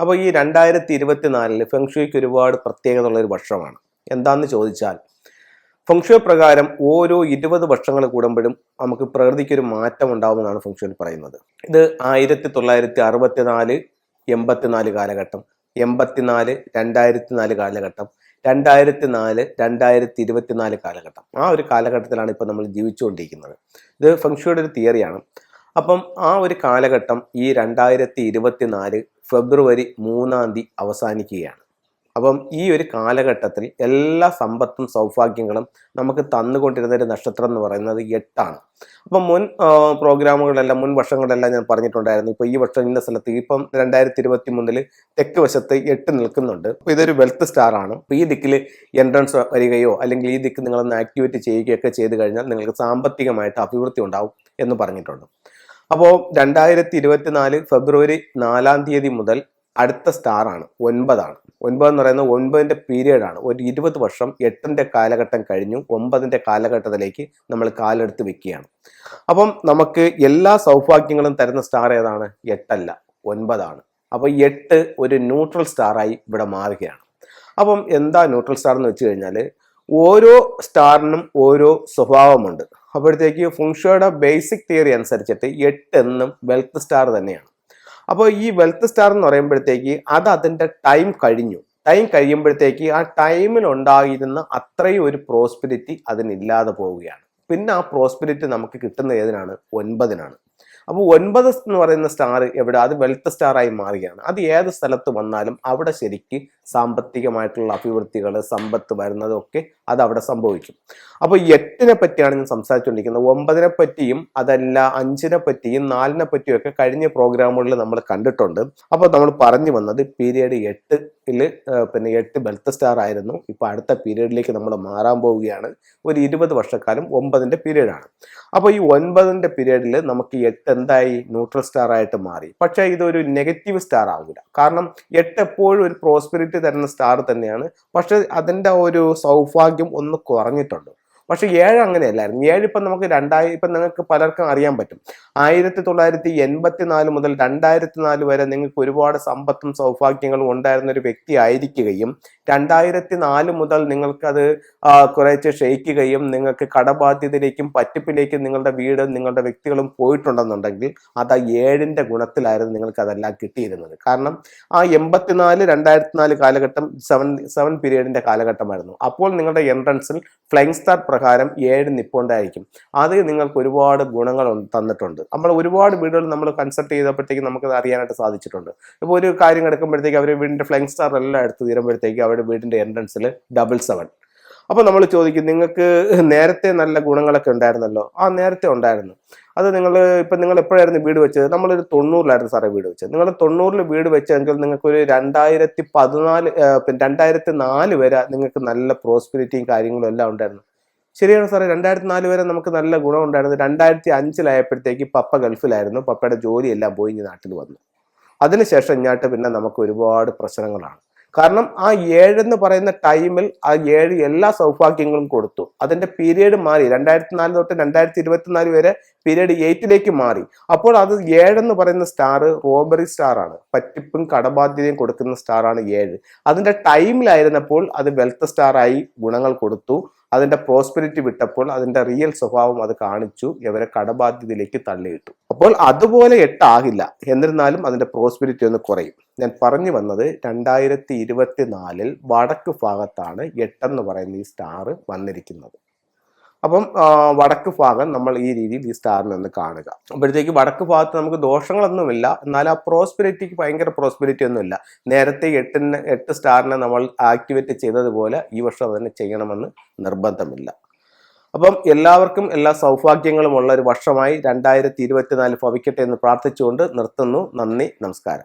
അപ്പോൾ ഈ രണ്ടായിരത്തി ഇരുപത്തി നാലിൽ ഫെങ്ഷുയ്ക്ക് ഒരുപാട് പ്രത്യേകത ഉള്ള ഒരു വർഷമാണ്. എന്താന്ന് ചോദിച്ചാൽ ഫെങ്ഷു പ്രകാരം ഓരോ ഇരുപത് വർഷങ്ങൾ കൂടുമ്പോഴും നമുക്ക് പ്രകൃതിക്കൊരു മാറ്റം ഉണ്ടാവുമെന്നാണ് ഫെങ്ഷുവിൽ പറയുന്നത്. ഇത് ആയിരത്തി തൊള്ളായിരത്തി അറുപത്തിനാല് എൺപത്തിനാല് കാലഘട്ടം എൺപത്തിനാല് രണ്ടായിരത്തി നാല് കാലഘട്ടം രണ്ടായിരത്തി നാല് രണ്ടായിരത്തി ഇരുപത്തിനാല് കാലഘട്ടം. ആ ഒരു കാലഘട്ടത്തിലാണ് ഇപ്പോൾ നമ്മൾ ജീവിച്ചുകൊണ്ടിരിക്കുന്നത്. ഇത് ഫെങ്ഷുയുടെ ഒരു തിയറിയാണ്. അപ്പം ആ ഒരു കാലഘട്ടം ഈ രണ്ടായിരത്തി ഇരുപത്തിനാല് ഫെബ്രുവരി മൂന്നാം തീയതി അവസാനിക്കുകയാണ്. അപ്പം ഈ ഒരു കാലഘട്ടത്തിൽ എല്ലാ സമ്പത്തും സൗഭാഗ്യങ്ങളും നമുക്ക് തന്നുകൊണ്ടിരുന്ന ഒരു നക്ഷത്രം എന്ന് പറയുന്നത് എട്ടാണ്. അപ്പം മുൻ പ്രോഗ്രാമുകളെല്ലാം മുൻ വർഷങ്ങളെല്ലാം ഞാൻ പറഞ്ഞിട്ടുണ്ടായിരുന്നു. ഇപ്പോൾ ഈ വർഷം ഇന്ന സ്ഥലത്ത് ഇപ്പം രണ്ടായിരത്തി ഇരുപത്തി മൂന്നിൽ തെക്ക് വശത്ത് എട്ട് നിൽക്കുന്നുണ്ട്. അപ്പോൾ ഇതൊരു വെൽത്ത് സ്റ്റാർ ആണ്. അപ്പോൾ ഈ ദിക്കിൽ എൻട്രൻസ് വരികയോ അല്ലെങ്കിൽ ഈ ദിക്ക് നിങ്ങളൊന്ന് ആക്ടിവേറ്റ് ചെയ്യുകയൊക്കെ ചെയ്ത് കഴിഞ്ഞാൽ നിങ്ങൾക്ക് സാമ്പത്തികമായിട്ട് അഭിവൃദ്ധി ഉണ്ടാവും എന്ന് പറഞ്ഞിട്ടുണ്ട്. അപ്പോൾ രണ്ടായിരത്തി ഇരുപത്തിനാല് ഫെബ്രുവരി നാലാം തീയതി മുതൽ അടുത്ത സ്റ്റാർ ആണ് ഒൻപതാണ്. ഒൻപത് എന്ന് പറയുന്നത് ഒൻപതിന്റെ പീരീഡാണ് ഒരു ഇരുപത് വർഷം എട്ടിന്റെ കാലഘട്ടം കഴിഞ്ഞു ഒമ്പതിന്റെ കാലഘട്ടത്തിലേക്ക് നമ്മൾ കാലെടുത്ത് വെക്കുകയാണ്. അപ്പം നമുക്ക് എല്ലാ സൗഭാഗ്യങ്ങളും തരുന്ന സ്റ്റാർ ഏതാണ്? എട്ടല്ല ഒൻപതാണ്. അപ്പോൾ എട്ട് ഒരു ന്യൂട്രൽ സ്റ്റാറായി ഇവിടെ മാറുകയാണ്. അപ്പം എന്താ ന്യൂട്രൽ സ്റ്റാർ എന്ന് വെച്ച് കഴിഞ്ഞാൽ ഓരോ സ്റ്റാറിനും ഓരോ സ്വഭാവമുണ്ട്. അപ്പോഴത്തേക്ക് ഫുങ്ഷോയുടെ ബേസിക് തിയറി അനുസരിച്ചിട്ട് എട്ട് എന്നും വെൽത്ത് സ്റ്റാർ തന്നെയാണ്. അപ്പോൾ ഈ വെൽത്ത് സ്റ്റാർ എന്ന് പറയുമ്പോഴത്തേക്ക് അത് അതിന്റെ ടൈം കഴിഞ്ഞു. ടൈം കഴിയുമ്പോഴത്തേക്ക് ആ ടൈമിൽ ഉണ്ടായിരുന്ന അത്രയും ഒരു പ്രോസ്പിരിറ്റി അതിനില്ലാതെ പോവുകയാണ്. പിന്നെ ആ പ്രോസ്പിരിറ്റി നമുക്ക് കിട്ടുന്ന ഏതിനാണ്? ഒൻപതിനാണ്. അപ്പോൾ ഒൻപത് എന്ന് പറയുന്ന സ്റ്റാർ എവിടെ? അത് വെൽത്ത് സ്റ്റാറായി മാറുകയാണ്. അത് ഏത് സ്ഥലത്ത് വന്നാലും അവിടെ ശരിക്ക് സാമ്പത്തികമായിട്ടുള്ള അഭിവൃദ്ധികൾ സമ്പത്ത് വരുന്നതൊക്കെ അത് അവിടെ സംഭവിക്കും. അപ്പോൾ എട്ടിനെ പറ്റിയാണ് ഞാൻ സംസാരിച്ചുകൊണ്ടിരിക്കുന്നത് ഒമ്പതിനെ പറ്റിയും അതല്ല അഞ്ചിനെ പറ്റിയും നാലിനെ പറ്റിയും ഒക്കെ കഴിഞ്ഞ പ്രോഗ്രാമുകളിൽ നമ്മൾ കണ്ടിട്ടുണ്ട്. അപ്പോൾ നമ്മൾ പറഞ്ഞു വന്നത് പീരിയഡ് എട്ടിൽ പിന്നെ എട്ട് ബെൽത്ത് സ്റ്റാർ ആയിരുന്നു. ഇപ്പോൾ അടുത്ത പീരീഡിലേക്ക് നമ്മൾ മാറാൻ പോവുകയാണ്. ഒരു ഇരുപത് വർഷക്കാലം ഒമ്പതിന്റെ പീരീഡാണ് അപ്പോൾ ഈ ഒൻപതിന്റെ പീരീഡിൽ നമുക്ക് എട്ട് എന്തായി? ന്യൂട്രൽ സ്റ്റാർ ആയിട്ട് മാറി. പക്ഷേ ഇതൊരു നെഗറ്റീവ് സ്റ്റാർ ആവില്ല. കാരണം എട്ട് എപ്പോഴും ഒരു പ്രോസ്പെരിറ്റി തരുന്ന സ്റ്റാർ തന്നെയാണ്. പക്ഷെ അതിന്റെ ഒരു സൗഭാഗ്യം ഒന്ന് കുറഞ്ഞിട്ടുണ്ട്. പക്ഷെ ഏഴ് അങ്ങനെയല്ലായിരുന്നു. ഏഴ് ഇപ്പം നമുക്ക് രണ്ടായി ഇപ്പം നിങ്ങൾക്ക് പലർക്കും അറിയാൻ പറ്റും. ആയിരത്തി തൊള്ളായിരത്തി എൺപത്തി നാല് മുതൽ രണ്ടായിരത്തി നാല് വരെ നിങ്ങൾക്ക് ഒരുപാട് സമ്പത്തും സൗഭാഗ്യങ്ങളും ഉണ്ടായിരുന്ന ഒരു വ്യക്തി ആയിരിക്കുകയും രണ്ടായിരത്തി നാല് മുതൽ നിങ്ങൾക്കത് കുറേശ്ശെ ക്ഷയിക്കുകയും നിങ്ങൾക്ക് കടബാധ്യതയിലേക്കും പറ്റിപ്പിലേക്കും നിങ്ങളുടെ വീടും നിങ്ങളുടെ വ്യക്തികളും പോയിട്ടുണ്ടെന്നുണ്ടെങ്കിൽ അത് ആ ഏഴിന്റെ ഗുണത്തിലായിരുന്നു നിങ്ങൾക്ക് അതെല്ലാം കിട്ടിയിരുന്നത്. കാരണം ആ എൺപത്തിനാല് രണ്ടായിരത്തി നാല് കാലഘട്ടം സെവൻ സെവൻ പീരീഡിന്റെ കാലഘട്ടമായിരുന്നു. അപ്പോൾ നിങ്ങളുടെ എൻട്രൻസിൽ ഫ്ലൈങ് സ്റ്റാർ പ്രകാരം ഏഴ് നിപ്പോണ്ടായിരിക്കും. അത് നിങ്ങൾക്ക് ഒരുപാട് ഗുണങ്ങൾ തന്നിട്ടുണ്ട്. നമ്മൾ ഒരുപാട് വീടുകൾ നമ്മൾ കൺസൾട്ട് ചെയ്തപ്പോഴത്തേക്ക് നമുക്കത് അറിയാനായിട്ട് സാധിച്ചിട്ടുണ്ട്. ഇപ്പോൾ ഒരു കാര്യം കിടക്കുമ്പോഴത്തേക്ക് അവർ വീടിന്റെ ഫ്ലൈങ് സ്റ്റാർ എല്ലാം എടുത്ത് തീരുമ്പോഴത്തേക്ക് അവരുടെ വീടിന്റെ എൻട്രൻസിൽ ഡബിൾ സെവൻ അപ്പോൾ നമ്മൾ ചോദിക്കും നിങ്ങൾക്ക് നേരത്തെ നല്ല ഗുണങ്ങളൊക്കെ ഉണ്ടായിരുന്നല്ലോ? ആ നേരത്തെ ഉണ്ടായിരുന്നു. അത് നിങ്ങൾ ഇപ്പം നിങ്ങൾ എപ്പോഴായിരുന്നു വീട് വെച്ചത്? നമ്മളൊരു തൊണ്ണൂറിലായിരുന്നു സാറേ വീട് വെച്ചത്. നിങ്ങൾ തൊണ്ണൂറിൽ വീട് വെച്ചെങ്കിൽ നിങ്ങൾക്ക് ഒരു രണ്ടായിരത്തി പതിനാല് രണ്ടായിരത്തി നാല് വരെ നിങ്ങൾക്ക് നല്ല പ്രോസ്പിരിറ്റിയും കാര്യങ്ങളും എല്ലാം ഉണ്ടായിരുന്നു. ശരിയാണ് സാറേ രണ്ടായിരത്തി നാല് വരെ നമുക്ക് നല്ല ഗുണം ഉണ്ടായിരുന്നു. രണ്ടായിരത്തി അഞ്ചിലായപ്പോഴത്തേക്ക് പപ്പ ഗൾഫിലായിരുന്നു. പപ്പയുടെ ജോലിയെല്ലാം പോയി ഇനി നാട്ടിൽ വന്നു. അതിനുശേഷം ഇങ്ങോട്ട് പിന്നെ നമുക്ക് ഒരുപാട് പ്രശ്നങ്ങളാണ്. കാരണം ആ ഏഴെന്ന് പറയുന്ന ടൈമിൽ ആ ഏഴ് എല്ലാ സൗഭാഗ്യങ്ങളും കൊടുത്തു. അതിന്റെ പീരീഡ് മാറി. രണ്ടായിരത്തി നാല് തൊട്ട് രണ്ടായിരത്തി ഇരുപത്തിനാല് വരെ പീരീഡ് എയ്റ്റിലേക്ക് മാറി. അപ്പോൾ അത് ഏഴെന്ന് പറയുന്ന സ്റ്റാർ റോബറി സ്റ്റാർ ആണ്. പറ്റിപ്പും കടബാധ്യതയും കൊടുക്കുന്ന സ്റ്റാർ ആണ് ഏഴ്. അതിന്റെ ടൈമിലായിരുന്നപ്പോൾ അത് വെൽത്ത് സ്റ്റാർ ആയി ഗുണങ്ങൾ കൊടുത്തു. അതിന്റെ പ്രോസ്പെരിറ്റി വിട്ടപ്പോൾ അതിന്റെ റിയൽ സ്വഭാവം അത് കാണിച്ചു ഇവരെ കടബാധ്യതയിലേക്ക് തള്ളിയിട്ടു. അപ്പോൾ അതുപോലെ എട്ടാകില്ല. എന്നിരുന്നാലും അതിന്റെ പ്രോസ്പെരിറ്റി ഒന്ന് കുറയും. ഞാൻ പറഞ്ഞു വന്നത് രണ്ടായിരത്തി ഇരുപത്തിനാലിൽ വടക്ക് ഭാഗത്താണ് എട്ടെന്ന് പറയുന്ന ഈ സ്റ്റാർ വന്നിരിക്കുന്നത്. അപ്പം വടക്ക് ഭാഗം നമ്മൾ ഈ രീതിയിൽ ഈ സ്റ്റാറിൽ നിന്ന് കാണുക. അപ്പോഴത്തേക്ക് വടക്ക് ഭാഗത്ത് നമുക്ക് ദോഷങ്ങളൊന്നുമില്ല. എന്നാൽ ആ പ്രോസ്പെരിറ്റിക്ക് ഭയങ്കര പ്രോസ്പെരിറ്റി ഒന്നുമില്ല. നേരത്തെ എട്ടിന് എട്ട് സ്റ്റാറിനെ നമ്മൾ ആക്ടിവേറ്റ് ചെയ്തതുപോലെ ഈ വർഷം അത് തന്നെ ചെയ്യണമെന്ന് നിർബന്ധമില്ല. അപ്പം എല്ലാവർക്കും എല്ലാ സൗഭാഗ്യങ്ങളും ഉള്ള ഒരു വർഷമായി രണ്ടായിരത്തി ഇരുപത്തിനാല് ഭവിക്കട്ടെ എന്ന് പ്രാർത്ഥിച്ചുകൊണ്ട് നിർത്തുന്നു. നന്ദി നമസ്കാരം.